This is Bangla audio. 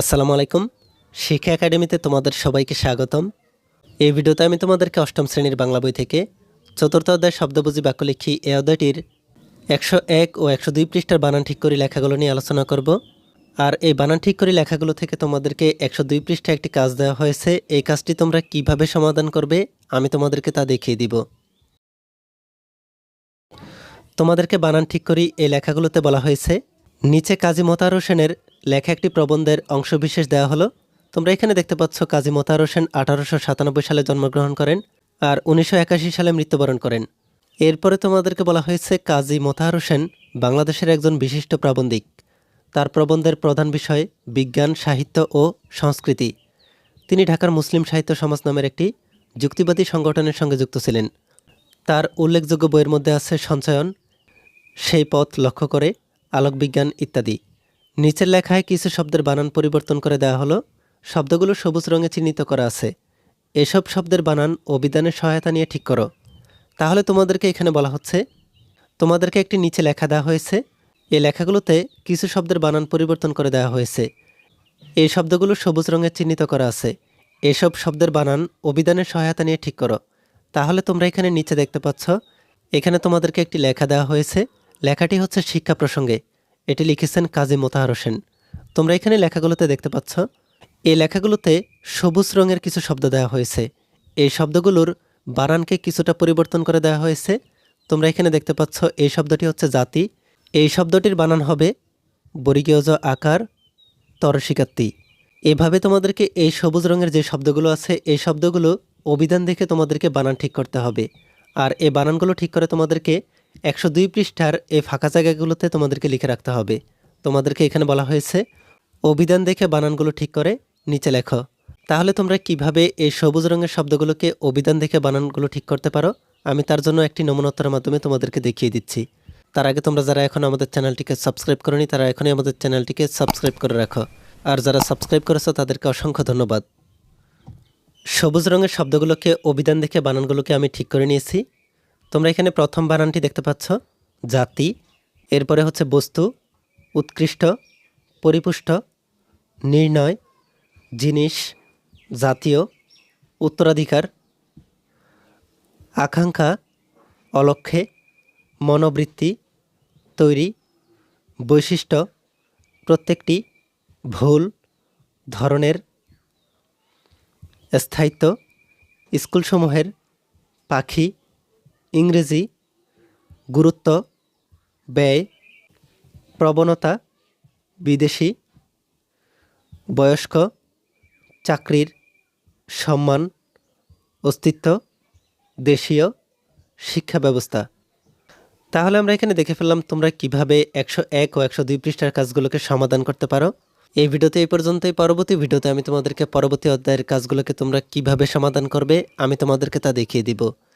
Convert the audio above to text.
আসসালামু আলাইকুম। শিক্ষা একাডেমিতে তোমাদের সবাইকে স্বাগতম। এই ভিডিওতে আমি তোমাদেরকে অষ্টম শ্রেণির বাংলা বই থেকে চতুর্থ অধ্যায় শব্দবুঝি বাক্য লিখি। এই অধ্যায়টির একশো এক ও একশো দুই পৃষ্ঠার বানান ঠিক করে লেখাগুলো নিয়ে আলোচনা করব। আর এই বানান ঠিক করে লেখাগুলো থেকে তোমাদেরকে একশো দুই পৃষ্ঠা একটি কাজ দেওয়া হয়েছে। এই কাজটি তোমরা কীভাবে সমাধান করবে, আমি তোমাদেরকে তা দেখিয়ে দিব। তোমাদেরকে বানান ঠিক করি। এই লেখাগুলোতে বলা হয়েছে, নিচে কাজী মোতাহার হোসেনের লেখা একটি প্রবন্ধের অংশবিশেষ দেওয়া হলো। তোমরা এখানে দেখতে পাচ্ছ কাজী মোতাহার হোসেন আঠারোশো সাতানব্বই সালে জন্মগ্রহণ করেন আর উনিশশো একাশি সালে মৃত্যুবরণ করেন। এরপরে তোমাদেরকে বলা হয়েছে কাজী মোতাহার হোসেন বাংলাদেশের একজন বিশিষ্ট প্রাবন্ধিক। তার প্রবন্ধের প্রধান বিষয় বিজ্ঞান, সাহিত্য ও সংস্কৃতি। তিনি ঢাকার মুসলিম সাহিত্য সমাজ নামের একটি যুক্তিবাদী সংগঠনের সঙ্গে যুক্ত ছিলেন। তার উল্লেখযোগ্য বইয়ের মধ্যে আছে সঞ্চয়ন, সেই পথ লক্ষ্য করে, আলোকবিজ্ঞান ইত্যাদি। নিচের লেখায় কিছু শব্দের বানান পরিবর্তন করে দেওয়া হলো। শব্দগুলো সবুজ রঙে চিহ্নিত করা আছে। এসব শব্দের বানান ও বিধানের সহায়তা নিয়ে ঠিক করো। তাহলে তোমাদেরকে এখানে বলা হচ্ছে, তোমাদেরকে একটি নিচে লেখা দেওয়া হয়েছে। এই লেখাগুলোতে কিছু শব্দের বানান পরিবর্তন করে দেওয়া হয়েছে। এই শব্দগুলো সবুজ রঙে চিহ্নিত করা আছে। এসব শব্দের বানান অভিধানের সহায়তা নিয়ে ঠিক করো। তাহলে তোমরা এখানে নিচে দেখতে পাচ্ছ, এখানে তোমাদেরকে একটি লেখা দেওয়া হয়েছে। লেখাটি হচ্ছে শিক্ষা প্রসঙ্গে। এটি লিখেছেন কাজী মোতাহার হোসেন। তোমরা এখানে লেখাগুলোতে দেখতে পাচ্ছ, এই লেখাগুলোতে সবুজ রঙের কিছু শব্দ দেওয়া হয়েছে। এই শব্দগুলোর বানানকে কিছুটা পরিবর্তন করে দেওয়া হয়েছে। তোমরা এখানে দেখতে পাচ্ছ, এই শব্দটি হচ্ছে জাতি। এই শব্দটির বানান হবে বর্গীয়জ আকার তরশিকাত্তি এভাবে তোমাদেরকে এই সবুজ রঙের যে শব্দগুলো আছে, এই শব্দগুলো অভিধান দেখে তোমাদেরকে বানান ঠিক করতে হবে। আর এই বানানগুলো ঠিক করে তোমাদেরকে একশো দুই পৃষ্ঠার এই ফাঁকা জায়গাগুলোতে তোমাদেরকে লিখে রাখতে হবে। তোমাদেরকে এখানে বলা হয়েছে, অভিধান দেখে বানানগুলো ঠিক করে, নিচে লেখো। তাহলে তোমরা কীভাবে এই সবুজ রঙের শব্দগুলোকে অভিধান দেখে বানানগুলো ঠিক করতে পারো? আমি তার জন্য একটি নমুনোত্তরের মাধ্যমে তোমাদেরকে দেখিয়ে দিচ্ছি। তার আগে তোমরা যারা এখন আমাদের চ্যানেলটিকে সাবস্ক্রাইব করনি, তারা এখনই আমাদের চ্যানেলটিকে সাবস্ক্রাইব করে রাখো। আর যারা সাবস্ক্রাইব করেছ, তাদেরকে অসংখ্য ধন্যবাদ। সবুজ রঙের শব্দগুলোকে অভিধান দেখে বানানগুলোকে আমি ঠিক করে নিয়েছি। তোমরা এখানে প্রথম বানানটি দেখতে পাচ্ছ। জাতি, এরপরে হচ্ছে বস্তু, উৎকৃষ্ট, পরিপুষ্ট, নির্ণয়, জিনিস, জাতীয়, উত্তরাধিকার, আকাঙ্ক্ষা অলক্ষ্যে মনোবৃত্তি, তৈরি, বৈশিষ্ট্য, প্রত্যেকটি, ভুল, ধরনের, স্থায়িত্ব, স্কুলসমূহের, পাখি ইংরেজি, গুরুত্ব, ব্যয়, প্রবণতা, বিদেশি, বয়স্ক, চাকরির সম্মান, অস্তিত্ব, দেশীয় শিক্ষা ব্যবস্থা। তাহলে আমরা এখানে দেখে ফেললাম তোমরা কীভাবে একশো এক ও একশো দুই পৃষ্ঠার কাজগুলোকে সমাধান করতে পারো। এই ভিডিওতে এই পর্যন্তই। পরবর্তী ভিডিওতে আমি তোমাদেরকে পরবর্তী অধ্যায়ের কাজগুলোকে তোমরা কীভাবে সমাধান করবে, আমি তোমাদেরকে তা দেখিয়ে দিব।